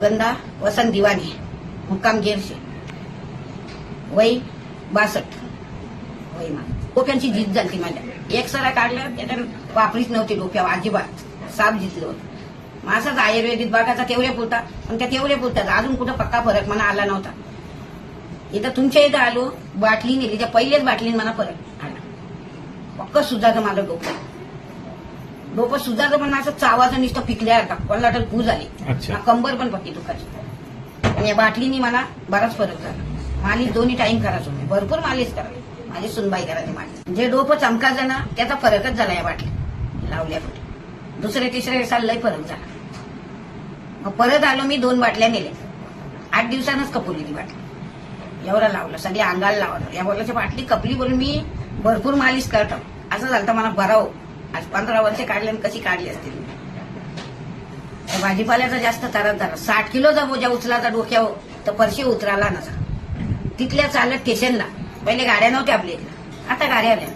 गंदा वसंत दिवाने मुक्काम जेरशे वय बासठ वय मा डोक्यांची जीत झाली माझ्या एक सरा काढलं त्याच्यात वापरीच नव्हती डोक्यावर अजिबात साप जितलं होतं माझाच आयुर्वेदिक बागाचा तेवढे पुरता पण त्या तेवढे पुरतात अजून कुठं पक्का फरक मला आला नव्हता इथं तुमच्या इथं आलो बाटली नेली त्या पहिल्याच बाटलीने मला फरक आला पक्क सुद्धा माझं डोकं डोकं सुधाचं पण असं चावाचं नुसतं पिकल्यासारखा कोणाला तर पू झाली. हा कंबर पण पक्की दुखायची. आणि या बाटलीनी मला बराच फरक झाला. मालिश दोन्ही टाइम करायचो मी भरपूर मालिश करा. माझी सुनबाई करायची मालिश. जे डोकं चमकायचं ना त्याचा फरकच झाला या बाटली. लावल्या कुठे. दुसऱ्या तिसऱ्या दिवसाला लय फरक झाला. मग परत आलो मी दोन बाटल्या नेल्या. आठ दिवसानंच कपवली ती बाटली. एवढं लावलं. सगळी अंगाला लावलं. या बोलाची बाटली कपली बोलून मी भरपूर मालिश करतो. असं झालं तर मला बराव आज पंधरा वर्ष काढले आणि कशी काढली असतील? भाजीपाल्याचा जास्त त्रास झाला साठ किलोचा बोजा उचलाचा डोक्यावर तर परशी उतराला नसा. तिथल्या चालत स्टेशनला. पहिले गाड्या नव्हत्या आपल्या आता गाड्या आल्या.